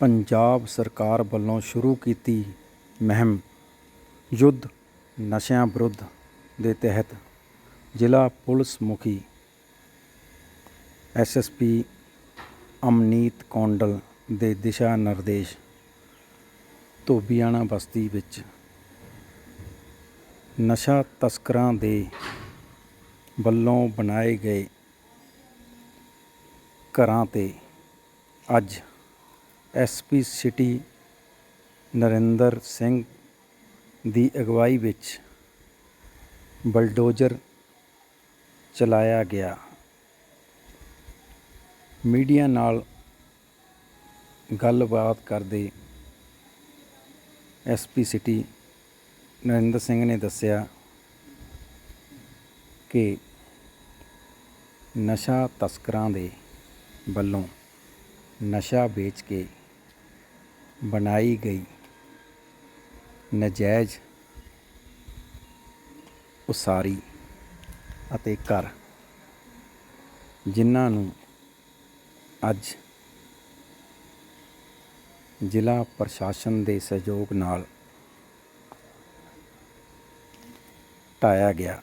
ਪੰਜਾਬ ਸਰਕਾਰ ਵੱਲੋਂ ਸ਼ੁਰੂ ਕੀਤੀ ਮੁਹਿੰਮ ਯੁੱਧ ਨਸ਼ਿਆਂ ਵਿਰੁੱਧ ਦੇ ਤਹਿਤ ਜ਼ਿਲ੍ਹਾ ਪੁਲਿਸ ਮੁਖੀ ਐਸਐਸਪੀ ਅਮਨੀਤ ਕੌਂਡਲ ਦੇ ਦਿਸ਼ਾ ਨਿਰਦੇਸ਼ ਧੋਬੀਆਣਾ ਬਸਤੀ ਵਿੱਚ ਨਸ਼ਾ ਤਸਕਰਾਂ ਦੇ ਵੱਲੋਂ ਬਣਾਏ ਗਏ ਘਰਾਂ ਤੇ ਅੱਜ ਐਸਪੀ ਸਿਟੀ ਨਰਿੰਦਰ ਸਿੰਘ ਦੀ ਅਗਵਾਈ ਵਿੱਚ ਬਲਡੋਜ਼ਰ ਚਲਾਇਆ ਗਿਆ। ਮੀਡੀਆ ਨਾਲ ਗੱਲਬਾਤ ਕਰਦੇ ਐਸਪੀ ਸਿਟੀ ਨਰਿੰਦਰ ਸਿੰਘ ਨੇ ਦੱਸਿਆ ਕਿ ਨਸ਼ਾ ਤਸਕਰਾਂ ਦੇ ਵੱਲੋਂ ਨਸ਼ਾ ਵੇਚ ਕੇ ਬਣਾਈ ਗਈ। ਨਜਾਇਜ਼ ਉਸਾਰੀ ਅਤੇ ਘਰ, ਜਿਨ੍ਹਾਂ ਨੂੰ ਅੱਜ ਜ਼ਿਲ੍ਹਾ ਪ੍ਰਸ਼ਾਸਨ ਦੇ ਸਹਿਯੋਗ ਨਾਲ ਢਾਇਆ ਗਿਆ।